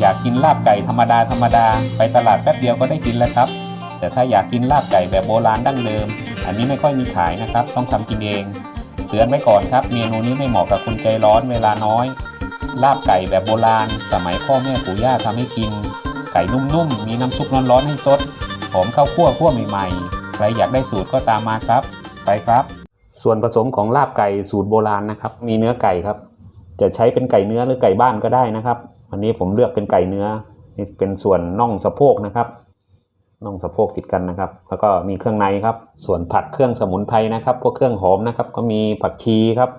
อยากกินลาบไก่ธรรมดาธรรมดา ไปตลาดแป๊บเดียวก็ได้กินแล้วครับ แต่ถ้าอยากกินลาบไก่แบบโบราณดั้งเดิม อันนี้ไม่ค่อยมีขายนะครับ ต้องทำกินเองเตือนไว้ก่อนครับ เมนูนี้ไม่เหมาะกับคนใจร้อนเวลาน้อย ลาบไก่แบบโบราณ สมัยพ่อแม่ปู่ย่าทำให้กิน ไก่นุ่มๆ มีน้ำซุปร้อนๆให้ซดหอมข้าวคั่วคั่วใหม่ๆ ใครอยากได้สูตรก็ตามมาครับ ไปครับ ส่วนผสมของลาบไก่สูตรโบราณนะครับ มีเนื้อไก่ครับ จะใช้เป็นไก่เนื้อหรือไก่บ้านก็ได้นะครับ วันนี้ผมเลือกเป็นไก่เนื้อนี่เป็นส่วนน่องสะโพกนะครับน่องสะโพกติดกันนะครับ แล้วก็มีเครื่องในครับ ส่วนผัดเครื่องสมุนไพรนะครับ พวกเครื่องหอมนะครับ ก็มีผักชีครับ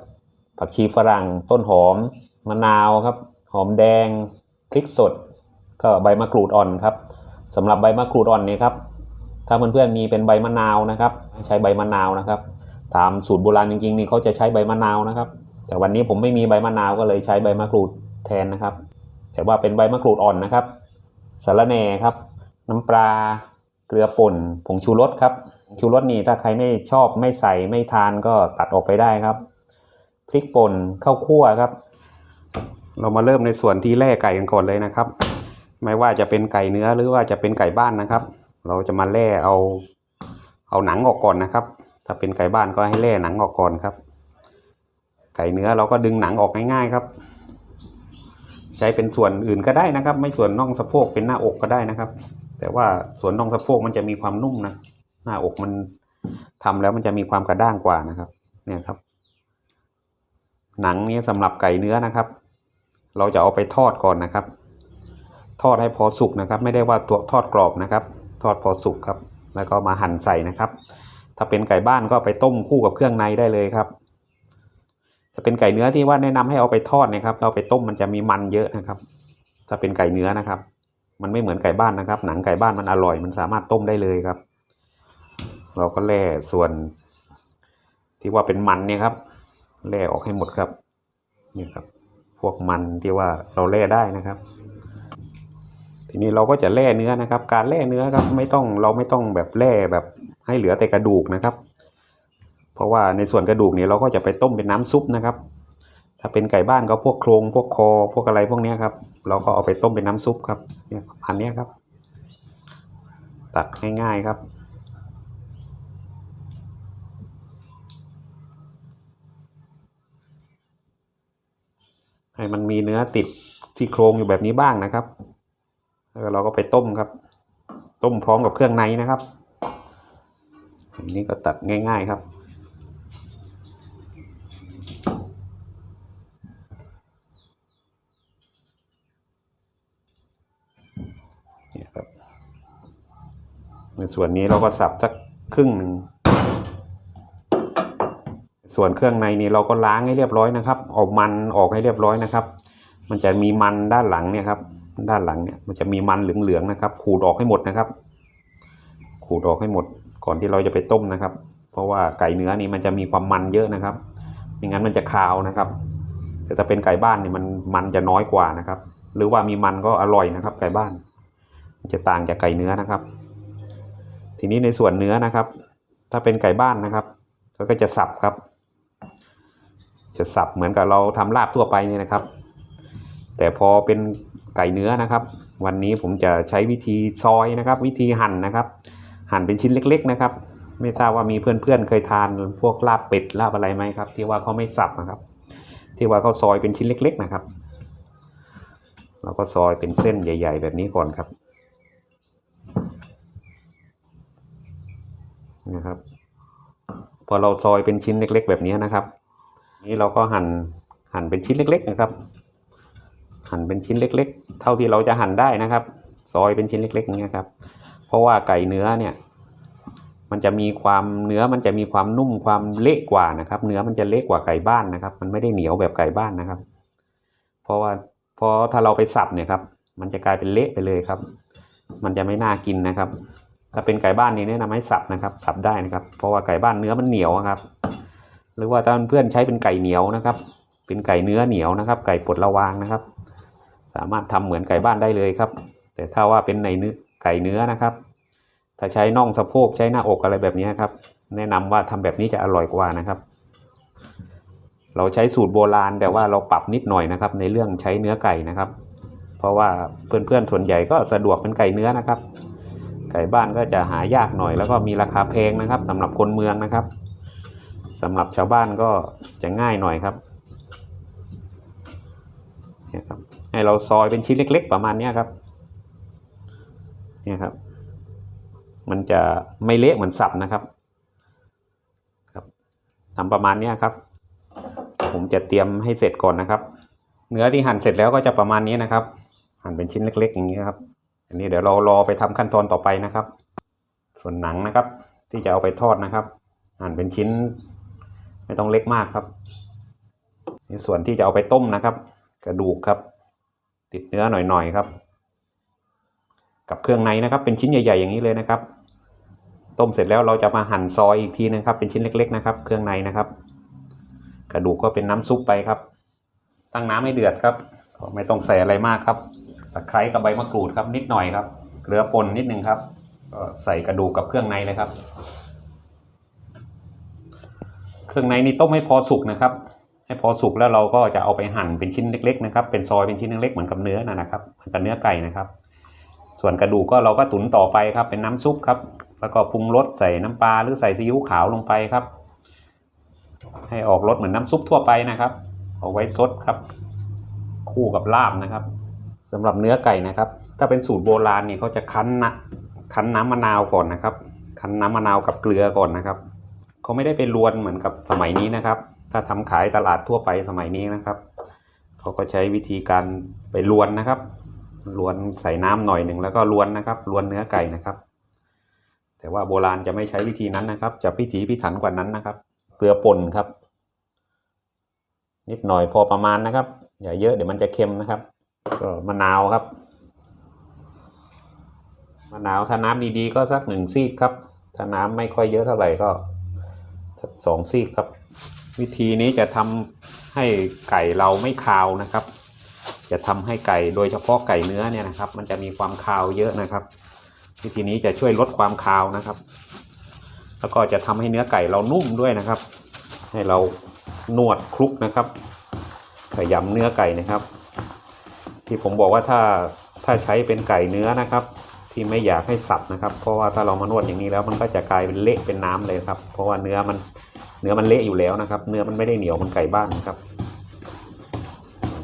ผักชีฝรั่ง ต้นหอม มะนาวครับ หอมแดง พริกสด ก็ใบมะกรูดอ่อนครับสำหรับใบมะกรูดอ่อนเนี่ยครับ ถ้าเพื่อนๆมีเป็นใบมะนาวนะครับ ใช้ใบมะนาวนะครับ ตามสูตรโบราณจริงๆนี่เขาจะใช้ใบมะนาวนะครับ แต่วันนี้ผมไม่มีใบมะนาวก็เลยใช้ใบมะกรูดแทนนะครับ แต่ว่าเป็นใบมะกรูดอ่อนนะครับสาระแหน่ครับ น้ำปลาเกลือป่นผงชูรสครับชูรสนี่ถ้าใครไม่ชอบไม่ใส่ไม่ทานก็ตัดออกไปได้ครับพริกป่นข้าวคั่วครับ เรามาเริ่มในส่วนที่แล่ไก่กันก่อนเลยนะครับ ไม่ว่าจะเป็นไก่เนื้อหรือว่าจะเป็นไก่บ้านนะครับ เราจะมาแล่เอาเอาหนังออกก่อนนะครับ ถ้าเป็นไก่บ้านก็ให้แล่หนังออกก่อนครับ ไก่เนื้อเราก็ดึงหนังออกง่ายๆครับ ใช้เป็นส่วนอื่นก็ได้นะครับ ไม่ส่วนน่องสะโพกเป็นหน้าอกก็ได้นะครับ แต่ว่าส่วนน่องสะโพกมันจะมีความนุ่มนะหน้าอกมันทำแล้วมันจะมีความกระด้างกว่านะครับ เนี่ยครับ หนังนี้สำหรับไก่เนื้อนะครับ เราจะเอาไปทอดก่อนนะครับ ทอดให้พอสุกนะครับ ไม่ได้ว่าตัวทอดกรอบนะครับ ทอดพอสุกครับ แล้วก็มาหั่นใส่นะครับ ถ้าเป็นไก่บ้านก็ไปต้มคู่กับเครื่องในได้เลยครับ ถ้าเป็นไก่เนื้อที่ว่าแนะนำให้เอาไปทอดนะครับ เราไปต้มมันจะมีมันเยอะนะครับ ถ้าเป็นไก่เนื้อนะครับ มันไม่เหมือนไก่บ้านนะครับ หนังไก่บ้านมันอร่อย มันสามารถต้มได้เลยครับ เราก็แล่ส่วน ที่ว่าเป็นมันเนี่ยครับแล่ออกให้หมดครับนี่ครับ พวกมันที่ว่าเราแล่ได้นะครับ ทีนี้เราก็จะแล่เนื้อนะครับ การแล่เนื้อครับ ไม่ต้องเราไม่ต้องแบบแล่แบบให้เหลือแต่กระดูกนะครับ เพราะว่าในส่วนกระดูกเนี้เราก็จะไปต้มเป็นน้ำซุปนะครับ ถ้าเป็นไก่บ้านก็พวกโครงพวกคอพวกอะไรพวกนี้ครับ เราก็เอาไปต้มเป็นน้ำซุปครับเนี่ยพันนี้ครับ ตัดง่ายๆครับให้มันมีเนื้อติดที่โครงอยู่แบบนี้บ้างนะครับ แล้วเราก็ไปต้มครับ ต้มพร้อมกับเครื่องในนะครับอันนี้ก็ตัดง่าย ๆครับ เนี่ยครับ ใน ส่วนนี้เราก็สับสักครึ่งหนึ่ง ส่วนเครื่องในนี้เราก็ล้างให้เรียบร้อยนะครับ ออกมันออกให้เรียบร้อยนะครับ มันจะมีมันด้านหลังเนี่ยครับ ด้านหลังเนี่ยมันจะมีมันเหลืองๆนะครับ ขูดออกให้หมดนะครับ ขูดออกให้หมด ก่อนที่เราจะไปต้มนะครับ เพราะว่าไก่เนื้อนี่มันจะมีความมันเยอะนะครับไม่งั้นมันจะคาวนะครับ แต่ถ้าเป็นไก่บ้านเนี่ยมันมันจะน้อยกว่านะครับ หรือว่ามีมันก็อร่อยนะครับ ไก่บ้าน จะต่างจากไก่เนื้อนะครับ ทีนี้ในส่วนเนื้อนะครับ ถ้าเป็นไก่บ้านนะครับเราก็จะสับครับ จะสับเหมือนกับเราทำลาบทั่วไปนี่นะครับ แต่พอเป็นไก่เนื้อนะครับ วันนี้ผมจะใช้วิธีซอยนะครับ วิธีหั่นนะครับ หั่นเป็นชิ้นเล็ก ๆ นะครับ ไม่ทราบว่ามีเพื่อนๆเคยทานพวกลาบเป็ดลาบอะไรไหมครับ ที่ว่าเขาไม่สับนะครับ ที่ว่าเขาซอยเป็นชิ้นเล็ก ๆ นะครับเราก็ซอยเป็นเส้นใหญ่ ๆ แบบนี้ก่อนครับ นะครับ พอเราซอยเป็นชิ้นเล็ก ๆ แบบนี้นะครับ นี้เราก็หั่นหั่นเป็นชิ้นเล็ก ๆ นะครับ หั่นเป็นชิ้นเล็ก ๆ เท่าที่เราจะหั่นได้นะครับ ซอยเป็นชิ้นเล็กๆอย่างนี้ครับ เพราะว่าไก่เนื้อเนี่ย มันจะมีความเนื้อมันจะมีความนุ่มความเละกว่านะครับ เนื้อมันจะเละกว่าไก่บ้านนะครับ มันไม่ได้เหนียวแบบไก่บ้านนะครับ เพราะว่าพราะถ้าเราไปสับเนี่ยครับ มันจะกลายเป็นเละไปเลยครับ มันจะไม่น่ากินนะครับ ถ้าเป็นไก่บ้านนี่แนะนำให้สับนะครับ สับได้นะครับ เพราะว่าไก่บ้านเนื้อมันเหนียวครับ หรือว่าถ้าเพื่อนใช้เป็นไก่เหนียวนะครับ เป็นไก่เนื้อเหนียวนะครับ ไก่ปลดระวางนะครับ สามารถทำเหมือนไก่บ้านได้เลยครับ แต่ถ้าว่าเป็นในเนื้อไก่เนื้อนะครับ ถ้าใช้น่องสะโพกใช้หน้าอกอะไรแบบนี้ครับ แนะนำว่าทำแบบนี้จะอร่อยกว่านะครับ เราใช้สูตรโบราณแต่ว่าเราปรับนิดหน่อยนะครับ ในเรื่องใช้เนื้อไก่นะครับ เพราะว่าเพื่อนๆส่วนใหญ่ก็สะดวกเป็นไก่เนื้อนะครับ ไก่บ้านก็จะหายากหน่อย แล้วก็มีราคาแพงนะครับสำหรับคนเมืองนะครับสำหรับชาวบ้านก็จะง่ายหน่อยครับเนี่ยครับ ให้เราซอยเป็นชิ้นเล็ก ๆ ประมาณเนี้ยครับ เนี่ยครับ มันจะไม่เละเหมือนสับนะครับ ครับทำประมาณเนี้ยครับ ผมจะเตรียมให้เสร็จก่อนนะครับ เนื้อที่หั่นเสร็จแล้วก็จะประมาณนี้นะครับ หั่นเป็นชิ้นเล็ก ๆ อย่างนี้ครับ อันนี้เดี๋ยวเรารอไปทำขั้นตอนต่อไปนะครับ ส่วนหนังนะครับ ที่จะเอาไปทอดนะครับหั่นเป็นชิ้น ไม่ต้องเล็กมากครับในส่วนที่จะเอาไปต้มนะครับ กระดูกครับ ติดเนื้อหน่อยๆครับ กับเครื่องในนะครับ เป็นชิ้นใหญ่ ๆ อย่างนี้เลยนะครับ ต้มเสร็จแล้วเราจะมาหั่นซอยอีกทีนึงครับ เป็นชิ้นเล็ก ๆ นะครับ เครื่องในนะครับ กระดูกก็เป็นน้ำซุปไปครับ ตั้งน้ำให้เดือดครับ ไม่ต้องใส่อะไรมากครับ ตะไคร้กับใบมะกรูดครับ นิดหน่อยครับ เกลือป่นนิดนึงครับใส่กระดูกกับเครื่องในเลยครับ เครื่องในนี่ต้มให้พอสุกนะครับ ให้พอสุกแล้วเราก็จะเอาไปหั่นเป็นชิ้นเล็ก ๆ นะครับ เป็นซอยเป็นชิ้นเล็กๆเหมือนกับเนื้อนะนะครับเหมือนกับเนื้อไก่นะครับ ส่วนกระดูกก็เราก็ตุ๋นต่อไปครับ เป็นน้ำซุปครับ แล้วก็ปรุงรสใส่น้ำปลาหรือใส่ซีอิ๊วขาวลงไปครับ ให้ออกรสเหมือนน้ำซุปทั่วไปนะครับ เอาไว้ซดครับ คู่กับลาบนะครับ สำหรับเนื้อไก่นะครับ ถ้าเป็นสูตรโบราณเนี่ยเขาจะคั้นนะคั้นน้ำมะนาวก่อนนะครับ คั้นน้ำมะนาวกับเกลือก่อนนะครับเขาไม่ได้ไปรวนเหมือนกับสมัยนี้นะครับ ถ้าทำขายตลาดทั่วไปสมัยนี้นะครับเขาก็ใช้วิธีการไปรวนนะครับรวนใส่น้ำหน่อยหนึ่งแล้วก็รวนนะครับรวนเนื้อไก่นะครับ แต่ว่าโบราณจะไม่ใช้วิธีนั้นนะครับ จะพิถีพิถันกว่านั้นนะครับ เกลือป่นครับ นิดหน่อยพอประมาณนะครับ อย่าเยอะเดี๋ยวมันจะเค็มนะครับ ก็มะนาวครับ มะนาวถ้าน้ำดีๆก็สักหนึ่งซีกครับ ถ้าน้ำไม่ค่อยเยอะเท่าไหร่ก็สักสองซีกครับ วิธีนี้จะทำให้ไก่เราไม่คาวนะครับ จะทำให้ไก่โดยเฉพาะไก่เนื้อเนี่ยนะครับ มันจะมีความคาวเยอะนะครับ วิธีนี้จะช่วยลดความคาวนะครับ แล้วก็จะทำให้เนื้อไก่เรานุ่มด้วยนะครับ ให้เรานวดคลุกนะครับขยำเนื้อไก่นะครับ ที่ผมบอกว่าถ้าถ้าใช้เป็นไก่เนื้อนะครับ ที่ไม่อยากให้สับนะครับ เพราะว่าถ้าเรามานวดอย่างนี้แล้วมันก็จะกลายเป็นเละเป็นน้ำเลยครับ เพราะว่าเนื้อมันเนื้อมันเละอยู่แล้วนะครับ เนื้อมันไม่ได้เหนียวเหมันไก่บ้านนะครับ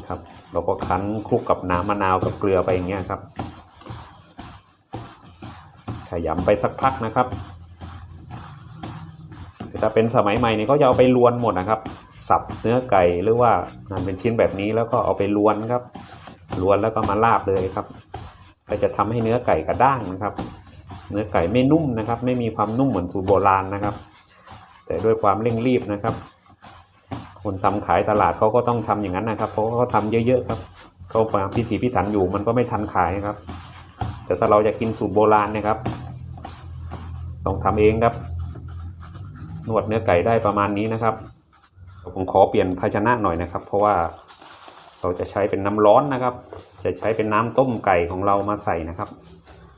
ครับ เราก็คั้นคลุกกับน้ำมะนาวกับเกลือไปอย่างเงี้ยครับขยำไปสักพักนะครับถ้าเป็นสมัยใหม่นี่เขาจะเอาไปลวนหมดนะครับ สับเนื้อไก่หรือว่าหั่นเป็นชิ้นแบบนี้แล้วก็เอาไปลวนครับ ล้วนแล้วก็มาลาบเลยครับ ก็จะทำให้เนื้อไก่กระด้างนะครับ เนื้อไก่ไม่นุ่มนะครับ ไม่มีความนุ่มเหมือนสูตรโบราณนะครับ แต่ด้วยความเร่งรีบนะครับ คนทำขายตลาดเขาก็ต้องทำอย่างนั้นนะครับ เพราะเขาทำเยอะๆครับเขามาพิถีพิถันอยู่มันก็ไม่ทันขายครับ แต่ถ้าเราจะกินสูตรโบราณเนะครับ ต้องทำเองครับ นวดเนื้อไก่ได้ประมาณนี้นะครับผมขอเปลี่ยนภาชนะหน่อยนะครับ เพราะว่า เราจะใช้เป็นน้ำร้อนนะครับ จะใช้เป็นน้ำต้มไก่ของเรามาใส่นะครับ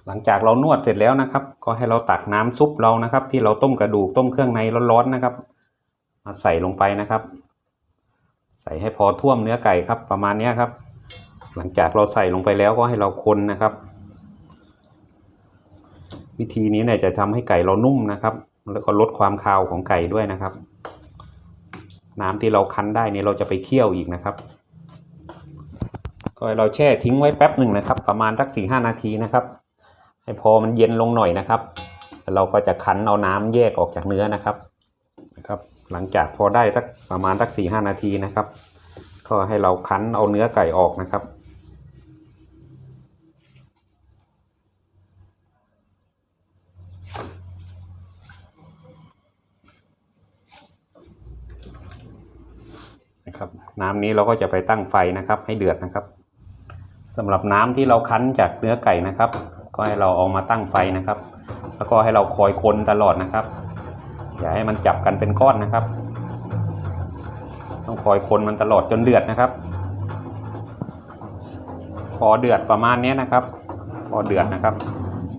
หลังจากเรานวดเสร็จแล้วนะครับ ก็ให้เราตักน้ำซุปเรานะครับ ที่เราต้มกระดูกต้มเครื่องในร้อนๆนะครับ มาใส่ลงไปนะครับ ใส่ให้พอท่วมเนื้อไก่ครับ ประมาณนี้ครับ หลังจากเราใส่ลงไปแล้วก็ให้เราคนนะครับ วิธีนี้เนี่ยจะทำให้ไก่เรานุ่มนะครับ แล้วก็ลดความคาวของไก่ด้วยนะครับ น้ำที่เราคั้นได้นี่เราจะไปเคี่ยวอีกนะครับ ก็เราแช่ทิ้งไว้แป๊บหนึ่งนะครับ ประมาณสักสี่ห้านาทีนะครับ ให้พอมันเย็นลงหน่อยนะครับ เราก็จะคั้นเอาน้ำแยกออกจากเนื้อนะครับนะครับ หลังจากพอได้สักประมาณสักสี่ห้านาทีนะครับ ก็ให้เราคั้นเอาเนื้อไก่ออกนะครับนะครับน้ำนี้เราก็จะไปตั้งไฟนะครับให้เดือดนะครับ สำหรับน้ำที่เราคั้นจากเนื้อไก่นะครับ ก็ให้เราเอามาตั้งไฟนะครับ แล้วก็ให้เราคอยคนตลอดนะครับ อย่าให้มันจับกันเป็นก้อนนะครับ ต้องคอยคนมันตลอดจนเดือดนะครับ พอเดือดประมาณนี้นะครับ พอเดือดนะครับ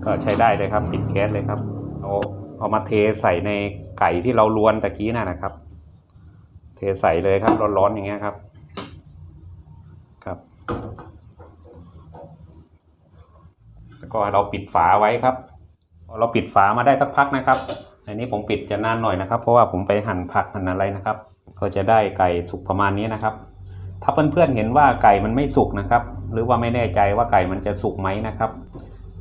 ก็ใช้ได้เลยครับปิดแก๊สเลยครับเอาเอามาเทใส่ในไก่ที่เราลวนตะกี้น่ะนะครับ เทใส่เลยครับร้อนๆอย่างเงี้ยครับ แล้ว ก็เราปิดฝาไว้ครับพอเราปิดฝามาได้สักพักนะครับ อันนี้ผมปิดจะนานหน่อยนะครับ เพราะว่าผมไปหั่นผักหั่นอะไรนะครับ ก็จะได้ไก่สุกประมาณนี้นะครับ ถ้าเพื่อนๆเห็นว่าไก่มันไม่สุกนะครับ หรือว่าไม่แน่ใจว่าไก่มันจะสุกไหมนะครับ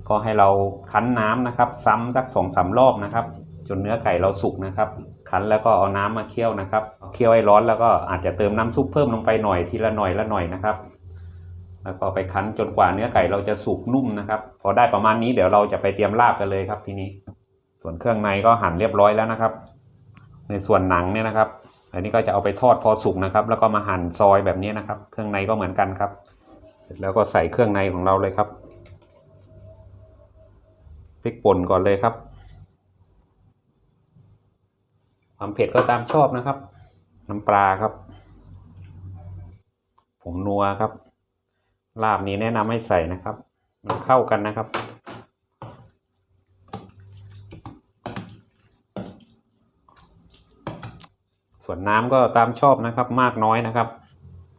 ก็ให้เราคั้นน้ำนะครับ ซ้ำสักสองสามรอบนะครับ จนเนื้อไก่เราสุกนะครับ คั้นแล้วก็เอาน้ำมาเคี่ยวนะครับเคี่ยวให้ร้อนแล้วก็อาจจะเติมน้ำซุปเพิ่มลงไปหน่อยทีละหน่อยละหน่อยนะครับแล้วก็ไปคั้นจนกว่าเนื้อไก่เราจะสุกนุ่มนะครับ พอได้ประมาณนี้เดี๋ยวเราจะไปเตรียมลาบกันเลยครับทีนี้ ส่วนเครื่องในก็หั่นเรียบร้อยแล้วนะครับ ในส่วนหนังเนี่ยนะครับ อันนี้ก็จะเอาไปทอดพอสุกนะครับ แล้วก็มาหั่นซอยแบบนี้นะครับ เครื่องในก็เหมือนกันครับ เสร็จแล้วก็ใส่เครื่องในของเราเลยครับพริกป่นก่อนเลยครับความเผ็ดก็ตามชอบนะครับ น้ำปลาครับผงนัวครับ ลาบนี้แนะนำให้ใส่นะครับ มันเข้ากันนะครับ ส่วนน้ำก็ตามชอบนะครับ มากน้อยนะครับ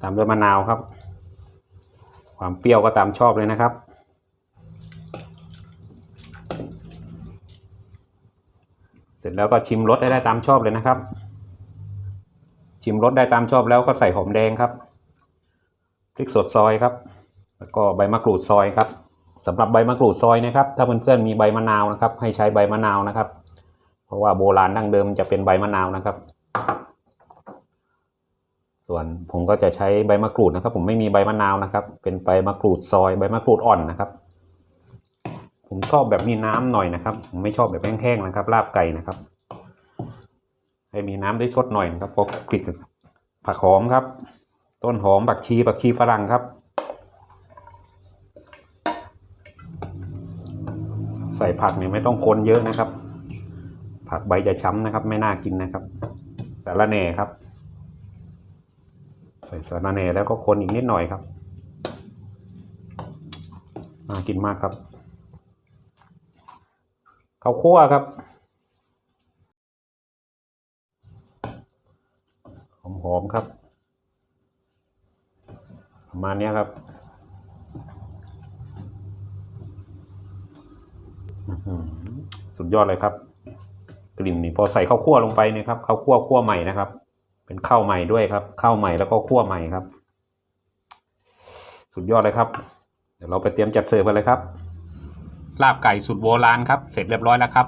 ตามด้วยมะนาวครับ ความเปรี้ยวก็ตามชอบเลยนะครับเสร็จแล้วก็ชิมรสได้ได้ตามชอบเลยนะครับ ชิมรสได้ตามชอบแล้วก็ใส่หอมแดงครับ พริกสดซอยครับ แล้วก็ใบมะกรูดซอยครับ สำหรับใบมะกรูดซอยนะครับ ถ้าเพื่อนๆมีใบมะนาวนะครับ ให้ใช้ใบมะนาวนะครับ เพราะว่าโบราณดั้งเดิมจะเป็นใบมะนาวนะครับ ส่วนผมก็จะใช้ใบมะกรูดนะครับ ผมไม่มีใบมะนาวนะครับ เป็นใบมะกรูดซอย ใบมะกรูดอ่อนนะครับ ผมชอบแบบมีน้ำหน่อยนะครับ ผมไม่ชอบแบบแห้งๆนะครับลาบไก่นะครับ ให้มีน้ำได้สดหน่อยนะครับพอกลิดผักหอมครับ ต้นหอมผักชีผักชีฝรั่งครับ ส่ผักเนี่ยไม่ต้องคนเยอะนะครับ ผักใบจะช้ำนะครับ ไม่น่ากินนะครับแต่ละแหน่ครับ ใส่สาระแหน่แล้วก็คนอีกนิดหน่อยครับน่ากินมากครับข้าวคั่วครับหอมๆครับ ประมาณนี้ครับอื้อหือ สุดยอดเลยครับ กลิ่นนี่พอใส่ข้าวคั่วลงไปเนี่ยครับข้าวคั่วคั่วใหม่นะครับ เป็นข้าวใหม่ด้วยครับข้าวใหม่แล้วก็คั่วใหม่ครับ สุดยอดเลยครับ เดี๋ยวเราไปเตรียมจัดเสิร์ฟกันเลยครับ ลาบไก่สูตรโบราณครับ เสร็จเรียบร้อยแล้วครับ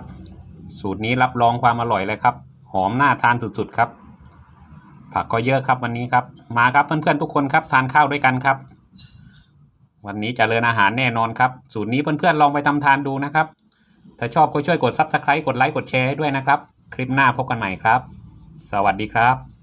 สูตรนี้รับรองความอร่อยเลยครับ หอมน่าทานสุดๆครับ ผักก็เยอะครับวันนี้ครับ มาครับเพื่อนๆทุกคนครับ ทานข้าวด้วยกันครับวันนี้จเจริญอาหารแน่นอนครับ สูตรนี้เพื่อนๆลองไปทำทานดูนะครับ ถ้าชอบก็ช่วยกด Subscribe กดไลค์กดแชร์ให้ด้วยนะครับ คลิปหน้าพบกันใหม่ครับ สวัสดีครับ